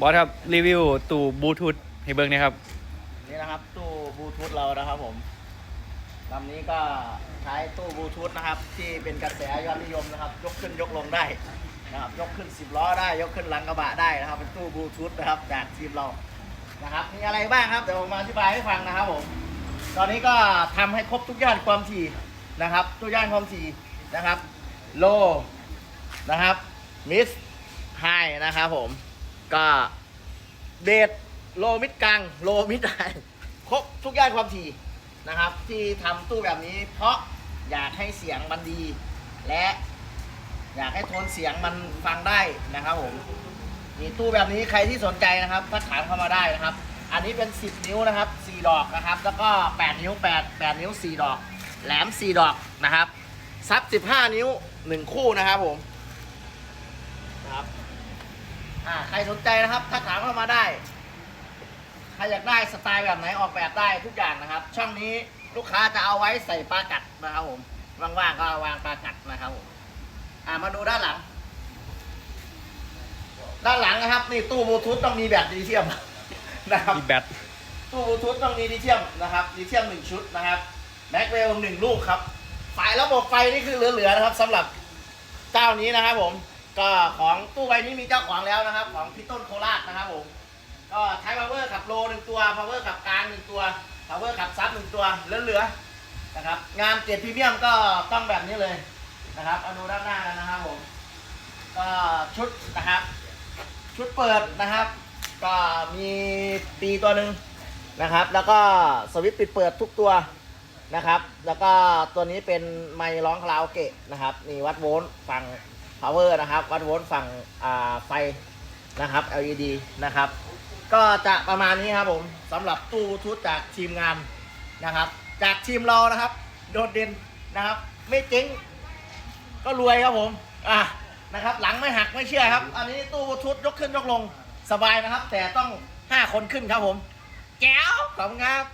บอสครับรีวิวตู้บลูทูธให้เบิ่งหนะครับ นี่นะครับตู้บลูทูธเรานะครับผมลำนี้ก็ใช้ตู้บลูทูธนะครับ ที่เป็นกระแสยอดนิยมนะครับ ยกขึ้นยกลงได้นะครับ ยกขึ้น10ล้อได้ ยกขึ้นหลังกระบะได้นะครับ เป็นตู้บลูทูธนะครับจากทีมเรานะครับ มีอะไรบ้างครับ เดี๋ยวผมมาอธิบายให้ฟังนะครับผม ตอนนี้ก็ทำให้ครบทุกย่านความถี่นะครับ ทุกย่านความถี่นะครับ โลนะครับมิสไฮนะครับผม ก็เบสโลมิดกลางโลมิดไฮครบทุกย่านความถี่นะครับ ที่ทำตู้แบบนี้ เพราะอยากให้เสียงมันดี และอยากให้โทนเสียงมันฟังได้นะครับผมมีตู้แบบนี้ใครที่สนใจนะครับทักถามเข้ามาได้นะครับ อันนี้เป็น 10 นิ้วนะครับ 4 ดอกนะครับ แล้วก็ 8 นิ้ว 8 8 นิ้ว 4 ดอก แหลม 4 ดอกนะครับซับ 15 นิ้ว 1 คู่นะครับผมครับ อ่าใครสนใจนะครับทักถามเข้ามาได้ ใครอยากได้สไตล์แบบไหนออกแบบได้ทุกอย่างนะครับ ช่องนี้ลูกค้าจะเอาไว้ใส่ปลากัดนะครับผมว่างๆก็เอาวางปลากัดนะครับผมอ่ามาดูด้านหลัง ด้านหลังนะครับนี่ตู้บลูทูธต้องมีแบตลิเธียมนะครับ มีแบตตู้บลูทูธต้องมีลิเธียมนะครับลิเธียมหนึ่งชุดนะครับแม็กเวลหนึ่งลูกครับไฟระบบไฟนี่คือเหลือๆนะครับสำหรับเจ้านี้นะครับผม ก็ของตู้ใบนี้มีเจ้าของแล้วนะครับ ของพี่ต้นโคราชนะครับผม ก็ใช้ power ขับโลหนึ่งตัว power ขับกลางหนึ่งตัว power ขับซับหนึ่งตัวเหลือๆนะครับ งานเจ็ดพรีเมียมก็ต้องแบบนี้เลยนะครับเอาดูด้านหน้ากันนะครับผม ก็ชุดนะครับ ชุดเปิดนะครับ ก็มีปีตัวหนึ่งนะครับ แล้วก็สวิตช์ปิดเปิดทุกตัวนะครับ แล้วก็ตัวนี้เป็นไมค์ร้องคาราโอเกะนะครับนี่วัดโวลต์ฝั่ง power นะครับวัดโวลต์ฝั่งไฟนะครับ LED นะครับ ก็จะประมาณนี้ครับผมสำหรับตู้บลูทูธจากทีมงานนะครับ จากทีมเรานะครับ โดดเด่นนะครับ ไม่เจ๊งก็รวยครับผมอะนะครับ หลังไม่หักไม่เชื่อครับ อันนี้ตู้บลูทูธยกขึ้นยกลงสบายนะครับ แต่ต้อง 5 คนขึ้นครับผมแก้วขอบคุณครับ